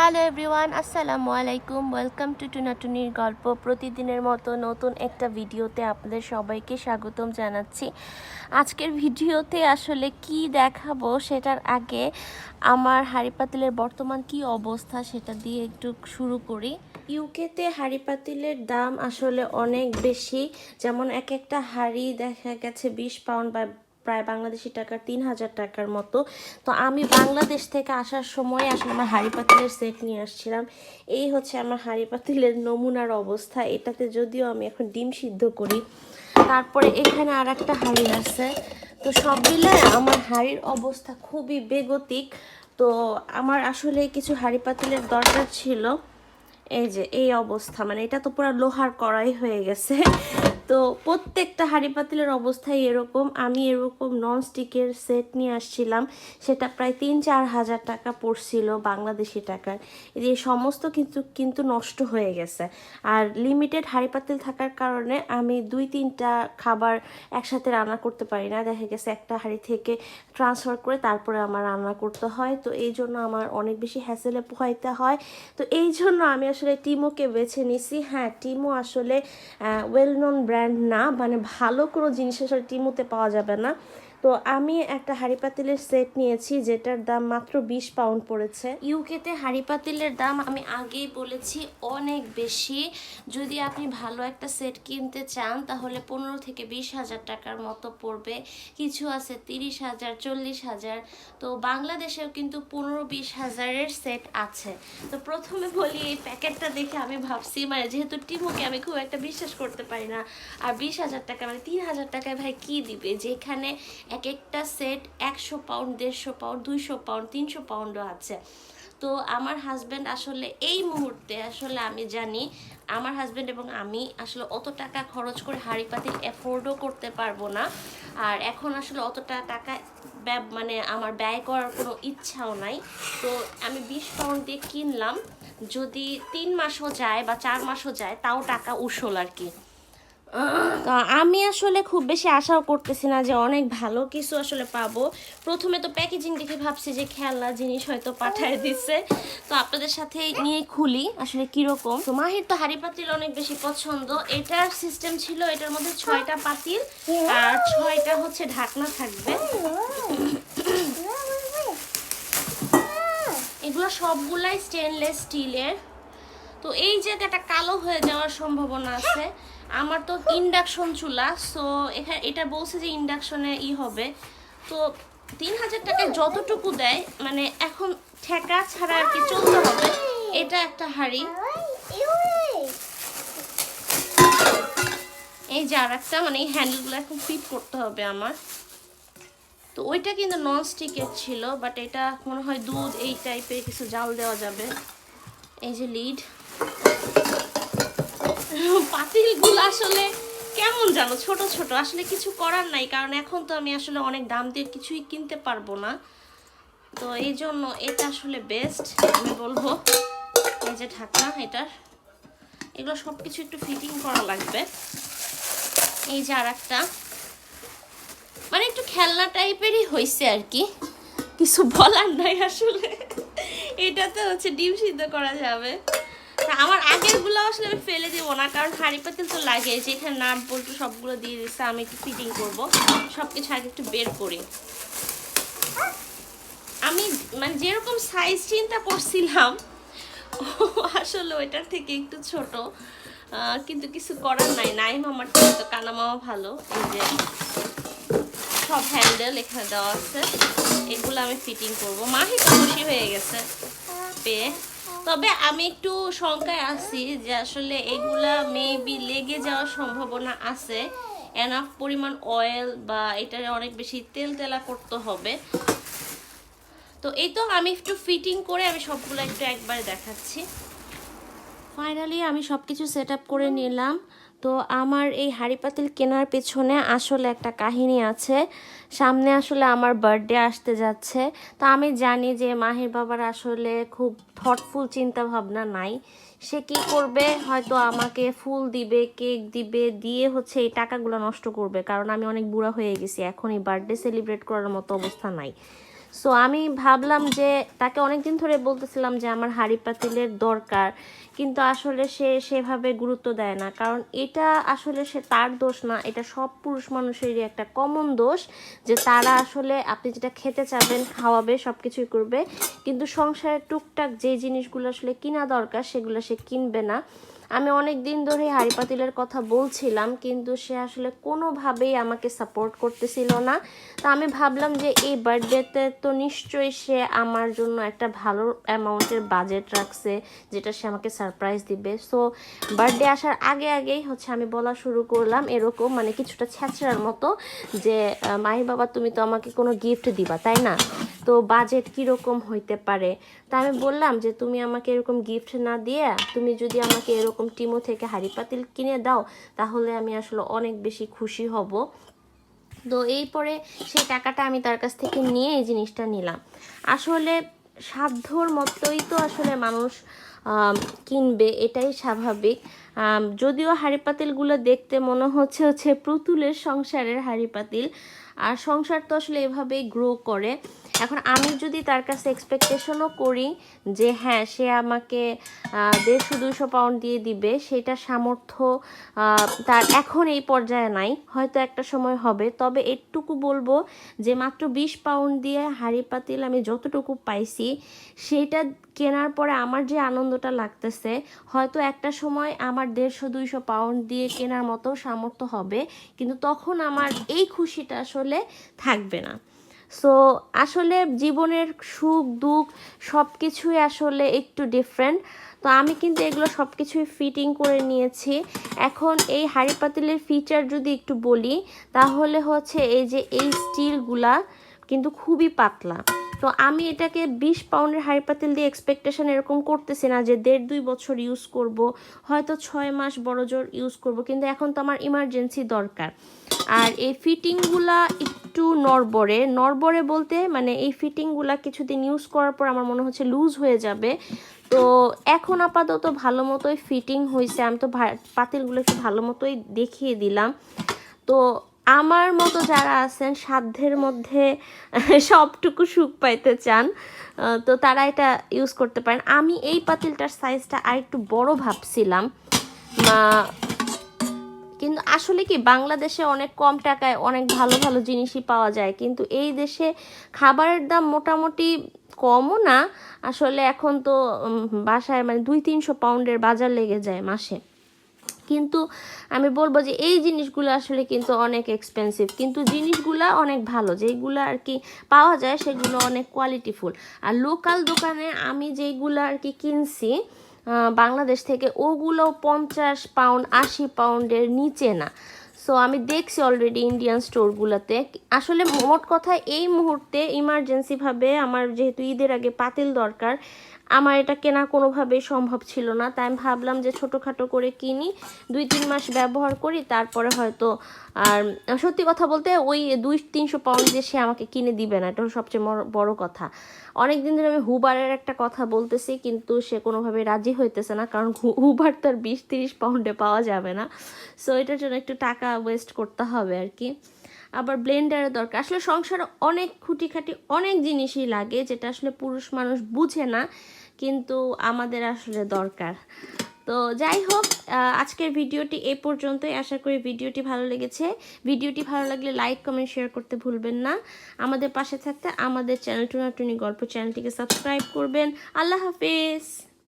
Hello everyone আসসালামু আলাইকুম welcome to টুনাটুনির গল্প প্রতিদিনের মতো নতুন একটা ভিডিওতে আপনাদের সবাইকে স্বাগতম জানাচ্ছি। আজকের ভিডিওতে আসলে কি দেখাবো সেটার আগে আমার হাঁড়ি পাতিলের বর্তমান কি অবস্থা সেটা দিয়ে একটু শুরু করি। ইউকেতে হাঁড়ি পাতিলের দাম আসলে অনেক বেশি। যেমন এক একটা হাঁড়ি দেখা গেছে বিশ পাউন্ড বা প্রায় বাংলাদেশি টাকার তিন হাজার টাকার মতো। তো আমি বাংলাদেশ থেকে আসার সময় আসলে আমার হাঁড়ি পাতিলের সেট নিয়ে আসছিলাম। এই হচ্ছে আমার হাঁড়ি পাতিলের নমুনার অবস্থা। এটাতে যদিও আমি এখন ডিম সিদ্ধ করি। তারপরে এখানে আর একটা হাঁড়ি আছে। তো সব মিলায় আমার হাঁড়ির অবস্থা খুবই বেগতিক। তো আমার আসলে কিছু হাঁড়ি পাতিলের দরকার ছিল। এই যে, এই অবস্থা। মানে এটা তো পুরো লোহার কড়াই হয়ে গেছে। তো প্রত্যেকটা হাঁড়ি পাতিলের অবস্থাই এরকম। আমি এরকম নন স্টিকের সেট নিয়ে আসছিলাম, সেটা প্রায় তিন চার হাজার টাকা পড়ছিল বাংলাদেশি টাকার। এই সমস্ত কিন্তু কিন্তু নষ্ট হয়ে গেছে। আর লিমিটেড হাঁড়ি পাতিল থাকার কারণে আমি দুই তিনটা খাবার একসাথে রান্না করতে পারি না। দেখা গেছে একটা হাঁড়ি থেকে ট্রান্সফার করে তারপরে আমার রান্না করতে হয়। তো এই জন্য আমার অনেক বেশি হ্যাসেলে পোহাইতে হয়। তো এই জন্য আমি আসলে টিমোকে বেছে নিছি। হ্যাঁ টিমো আসলে ওয়েল নন ব্র্যান্ড না মানে ভালো কোনো জিনিসের সাথে টিমোতে পাওয়া যাবে না। তো আমি একটা হাঁড়ি পাতিলের সেট নিয়েছি, যেটার দাম মাত্র বিশ পাউন্ড পড়েছে। ইউকেতে হাঁড়ি পাতিলের দাম আমি আগেই বলেছি অনেক বেশি। যদি আপনি ভালো একটা সেট কিনতে চান, তাহলে পনেরো থেকে বিশ হাজার টাকার মতো পড়বে। কিছু আছে তিরিশ হাজার, চল্লিশ হাজার। তো বাংলাদেশেও কিন্তু পনেরো বিশ হাজারের সেট আছে। তো প্রথমে বলি, এই প্যাকেটটা দেখে আমি ভাবছি মানে যেহেতু টিমুকে আমি খুব একটা বিশ্বাস করতে পারি না। আর বিশ হাজার টাকা মানে তিন হাজার টাকায় ভাই কি দিবে? যেখানে এক একটা সেট একশো পাউন্ড, দেড়শো পাউন্ড, দুইশো পাউন্ড, তিনশো পাউন্ডও আছে। তো আমার হাজব্যান্ড আসলে এই মুহূর্তে আসলে আমি জানি, আমার হাজব্যান্ড এবং আমি আসলে অত টাকা খরচ করে হাঁড়ি পাতিল অ্যাফোর্ডও করতে পারব না। আর এখন আসলে অতটা টাকা মানে আমার ব্যয় করার কোনো ইচ্ছাও নাই। তো আমি বিশ পাউন্ড দিয়ে কিনলাম, যদি তিন মাসও যায় বা চার মাসও যায়, তাও টাকা উসল আর কি। আমি আসলে খুব বেশি আশাও করতেছি না যে অনেক ভালো কিছু আসলে পাবো। প্রথমে তো প্যাকেজিং দেখে ভাবছি যে খেলনা জিনিস হয়তো পাঠায় দিচ্ছে তো আপনাদের সাথে নিয়ে খুলি আসলে কীরকম। তো মাহির তো হাড়ি পাতিল অনেক বেশি পছন্দ। এটার সিস্টেম ছিল এটার মধ্যে ছয়টা পাতিল আর ছয়টা হচ্ছে ঢাকনা থাকবে। এগুলো সবগুলাই স্টেনলেস স্টিলের তো এই জায়গাটা কালো হয়ে যাওয়ার সম্ভাবনা আছে। আমার তো ইন্ডাকশন চুলা সো এখানে এটা বলছে যে ইন্ডাকশনে ই হবে। তো তিন হাজার টাকায় যতটুকু দেয় মানে এখন ঠেকা ছাড়া আর কি চলতে হবে, এটা একটা হাড়ি। এই যে আর একটা মানে এই হ্যান্ডেলগুলো এখন ফিট করতে হবে আমার। তো ওইটা কিন্তু নন স্টিকের ছিল বাট এটা মনে হয় দুধ, এই টাইপের কিছু জাল দেওয়া যাবে। এই যে লিড পাতিলগুলো আসলে কেমন জানো? ছোট ছোট। আসলে কিছু করার নাই, কারণ এখন তো আমি আসলে অনেক দাম দিয়ে কিছুই কিনতে পারব না। তো এই জন্য এটা আসলে বেস্ট আমি বলব। এই যে ঢাকনা এটার। এগুলো সব কিছু একটু ফিটিং করা লাগবে। এই যে আর একটা মানে একটু খেলনা টাইপেরই হয়েছে আর কি। কিছু বলার নাই আসলে। এটাতে হচ্ছে ডিম সিদ্ধ করা যাবে। আমার আগেরগুলো আসলে আমি ফেলে দিব না, কারণ হাঁড়ি পাতিল তো লাগে যেখানে নাট বল্টু সবগুলো দিয়ে দিচ্ছে আমি একটু ফিটিং করব। সব কিছু আগে একটু বের করি। আমি মানে যেরকম সাইজ চিন্তা করছিলাম আসলে ওইটার থেকে একটু ছোট। কিন্তু কিছু করার নাই। নাই মামার থেকে তো কানা মামা ভালো। এই যে সব হ্যান্ডেল এখানে দেওয়া আছে। এগুলো আমি ফিটিং করব। মাহি তো খুশি হয়ে গেছে। পেয়ে। তবে আমি একটু শঙ্কায় আছি যে আসলে এগুলা মেবি লেগে যাওয়ার সম্ভাবনা আছে। এনাফ পরিমাণ অয়েল বা এটা অনেক বেশি তেল তেলা করতে হবে। তো এই তো আমি একটু ফিটিং করে আমি সবগুলো একটু একবারে দেখাচ্ছি। ফাইনালি আমি সব কিছু সেট করে নিলাম। তো আমার এই হাঁড়ি পাতিল কেনার পেছনে আসলে একটা কাহিনী আছে। সামনে আসলে আমার বার্থডে আসতে যাচ্ছে। তো আমি জানি যে মাহির বাবার আসলে খুব থটফুল চিন্তা ভাবনা নাই। সে কি করবে? হয়তো আমাকে ফুল দিবে কেক দিবে, দিয়ে হচ্ছে এই টাকাগুলো নষ্ট করবে। কারণ আমি অনেক বুড়া হয়ে গেছি। এখন এই বার্থডে সেলিব্রেট করার মতো অবস্থা নাই। সো আমি ভাবলাম যে তাকে অনেক দিন ধরে বলতেছিলাম যে আমার হাঁড়ি পাতিলের দরকার, কিন্তু আসলে সে সেভাবে গুরুত্ব দেয় না। কারণ এটা আসলে সে তার দোষ না, এটা সব পুরুষ মানুষেরই একটা কমন দোষ যে তারা আসলে আপনি যেটা খেতে চাবেন, খাওয়াবে সব কিছুই করবে। কিন্তু সংসারের টুকটাক যে জিনিসগুলো আসলে কিনা দরকার, সেগুলো সে কিনবে না। আমি অনেক দিন ধরে হাড়ি পাতিলের কথা বলছিলাম, কিন্তু সে আসলে কোনোভাবেই আমাকে সাপোর্ট করতেছিল না। তো আমি ভাবলাম যে এই বার্থডেতে তো নিশ্চয়ই সে আমার জন্য একটা ভালো অ্যামাউন্টের বাজেট রাখছে, যেটা সে আমাকে সারপ্রাইজ দিবে। সো বার্থডে আসার আগে আগেই হচ্ছে আমি বলা শুরু করলাম এরকম মানে কিছুটা ছ্যাঁচড়ার মতো যে মাহি বাবা তুমি তো আমাকে কোনো গিফট দিবা, তাই না? তো বাজেট কীরকম হইতে পারে? তা আমি বললাম যে, তুমি আমাকে এরকম গিফট না দিয়ে, তুমি যদি আমাকে এরকম টিমো থেকে হাড়ি পাতিল কিনে দাও, তাহলে আমি আসলে অনেক বেশি খুশি হব। তো এই পরে সেই টাকাটা আমি তার কাছ থেকে নিয়ে এই জিনিসটা নিলাম। আসলে সাধ্যর মতোই তো আসলে মানুষ কিনবে, এটাই স্বাভাবিক। যদিও হাঁড়ি পাতিলগুলো দেখতে মনে হচ্ছে হচ্ছে প্রতুলের সংসারের হাঁড়ি পাতিল আর সংসার তো আসলে এভাবেই গ্রো করে। এখন আমি যদি তার কাছে এক্সপেকটেশনও করি যে হ্যাঁ সে আমাকে দেড়শো দুশো পাউন্ড দিয়ে দিবে, সেটা সামর্থ্য তার এখন এই পর্যায়ে নাই, হয়তো একটা সময় হবে। তবে এটুকু বলব যে মাত্র বিশ পাউন্ড দিয়ে হাড়ি পাতিল আমি যতটুকু পাইছি, সেটা কেনার পরে আমার যে আনন্দটা লাগতেছে, হয়তো একটা সময় আমার দেড়শো, দুইশো পাউন্ড দিয়ে কেনার মতো সামর্থ্য হবে। কিন্তু তখন আমার এই খুশিটা আসলে থাকবে না। সো আসলে জীবনের সুখ, দুঃখ সব কিছুই আসলে একটু ডিফারেন্ট তো আমি কিন্তু এগুলো সব কিছুই ফিটিং করে নিয়েছি। এখন এই হাড়ি পাতিলের ফিচার যদি একটু বলি, তাহলে হচ্ছে এই যে এই স্টিলগুলা কিন্তু খুবই পাতলা। তো আমি এটাকে বিশ পাউন্ডের হাঁড়ি পাতিল দিয়ে এক্সপেকটেশন এরকম করতেছি না যে দেড় দুই বছর ইউজ করব, হয়তো ছয় মাস বড় জোর ইউজ করব, কিন্তু এখন তো আমার ইমার্জেন্সি দরকার। আর এই ফিটিংগুলা একটু নড়বড়ে নড়বড়ে বলতে মানে এই ফিটিংগুলা কিছুদিন ইউজ করার পর আমার মনে হচ্ছে লুজ হয়ে যাবে। তো এখন আপাতত ভালো মতোই ফিটিং হয়েছে আমি তো পাতিলগুলো একটু ভালো মতোই দেখিয়ে দিলাম। তো আমার মতো যারা আছেন, সাধ্যের মধ্যে সবটুকু সুখ পাইতে চান তো তারা এটা ইউজ করতে পারেন। আমি এই পাতিলটার সাইজটা আর একটু বড় ভাবছিলাম কিন্তু আসলে কি, বাংলাদেশে অনেক কম টাকায় অনেক ভালো ভালো জিনিসই পাওয়া যায়, কিন্তু এই দেশে খাবারের দাম মোটামুটি কমও না। আসলে এখন তো বাসায় মানে দুই তিনশো পাউন্ডের বাজার লেগে যায় মাসে। কিন্তু আমি বলব যে এই জিনিসগুলো আসলে কিন্তু অনেক এক্সপেন্সিভ কিন্তু জিনিসগুলা অনেক ভালো, যেইগুলো আর কি পাওয়া যায় সেগুলো অনেক কোয়ালিটিফুল আর লোকাল দোকানে আমি যেইগুলো আর কি কিনছি বাংলাদেশ থেকে ওগুলো পঞ্চাশ পাউন্ড আশি পাউন্ডের নিচে না। সো আমি দেখছি অলরেডি ইন্ডিয়ান স্টোরগুলোতে আসলে মোট কথা এই মুহূর্তে ইমার্জেন্সিভাবে আমার যেহেতু ঈদের আগে পাতিল দরকার আমার এটা কেনা কোনোভাবেই সম্ভব ছিল না। তাই আমি ভাবলাম যে ছোটোখাটো করে কিনি, দুই তিন মাস ব্যবহার করি, তারপরে হয়তো আর সত্যি কথা বলতে ওই দুই তিনশো পাউন্ড দিয়ে সে আমাকে কিনে দিবে না, এটা সবচেয়ে বড়- কথা। অনেক দিন ধরে আমি হুবারের একটা কথা বলতেছি, কিন্তু সে কোনোভাবে রাজি হইতেছে না, কারণ হুবার তার বিশ তিরিশ পাউন্ডে পাওয়া যাবে না। সো এটার জন্য একটু টাকা ওয়েস্ট করতে হবে আর কি। আবার ব্লেন্ডারের দরকার। আসলে সংসারে অনেক খুঁটিখাটি, অনেক জিনিসই লাগে যেটা আসলে পুরুষ মানুষ বুঝে না, কিন্তু আমাদের আসলে দরকার। তো যাই হোক আজকের ভিডিওটি এ পর্যন্তই। আশা করি ভিডিওটি ভালো লেগেছে। ভিডিওটি ভালো লাগলে লাইক কমেন্ট শেয়ার করতে ভুলবেন না। আমাদের পাশে থাকতে আমাদের চ্যানেল টুনাটুনি গল্প চ্যানেলটিকে সাবস্ক্রাইব করবেন। আল্লাহ হাফেজ!